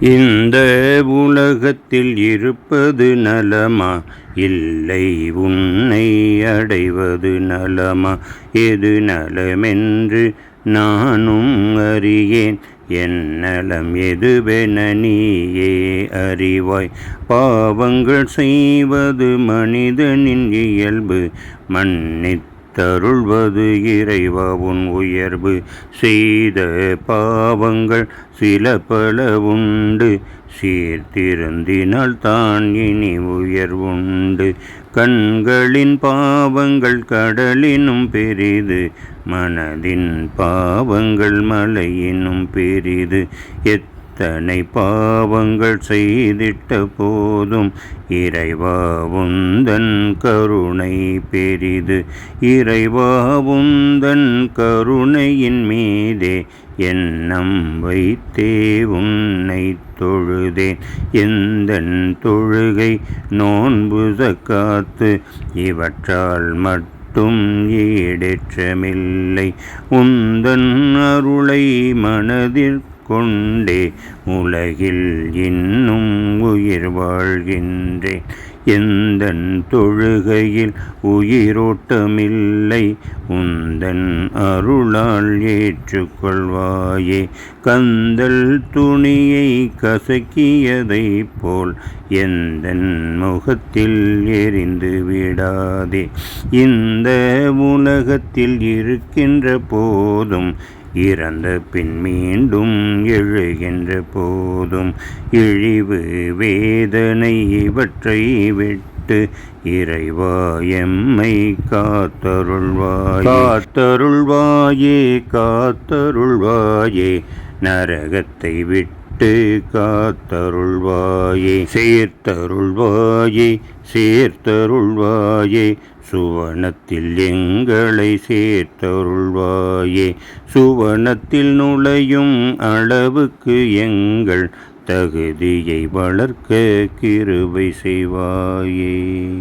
இந்த உலகத்தில் இருப்பது நலமா? இல்லை உன்னை அடைவது நலமா? எது நலமென்று நானும் அறியேன். என் நலம் எதுவென நீயே அறிவாய்? பாவங்கள் செய்வது மனிதனின் இயல்பு. மன்னித் தருள்வது இறைவா உன் உயர்வு செய்த பாவங்கள் சில பல உண்டு. சீர்திருந்தினால் தான் இனி உயர்வுண்டு. கண்களின் பாவங்கள் கடலினும் பெரிது மனதின் பாவங்கள் மலையினும் பெரிது. எத் எத்தனை பாவங்கள் செய்திட்ட போதும் இறைவா உந்தன் கருணை பெரிது. இறைவா உந்தன் கருணையின் மீதே எண்ணம் வைத்தே உன்னை தொழுதேன். எந்தன் தொழுகை நோன்பு காத்து இவற்றால் மட்டும் ஈடேற்றமில்லை. உந்தன் அருளை மனதில் கொண்டே உலகில் இன்னும் உயிர் வாழ்கின்றேன். எந்தன் தொழுகையில் உயிரோட்டமில்லை உந்தன் அருளால் ஏற்றுக்கொள்வாயே. கந்தல் துணியை கசக்கியதைப் போல் எந்தன் முகத்தில் எரிந்து விடாதே. இந்த உலகத்தில் இருக்கின்ற போதும் இறந்த பின் மீண்டும் எழுகின்ற போதும் இழிவு வேதனை இவற்றை விட்டு இறைவா எம்மை காத்தருள்வாய். காத்தருள்வாயே காத்தருள்வாயே நரகத்தை விட்டு காத்தருள்வாயே. சேர்த்தருள்வாயே சேர்த்தருள்வாயே சுவனத்தில் எங்களை சேர்த்தருள்வாயே. சுவனத்தில் நுழையும் அளவுக்கு எங்கள் தகுதியை வளர்க்க கிருவை செய்வாயே.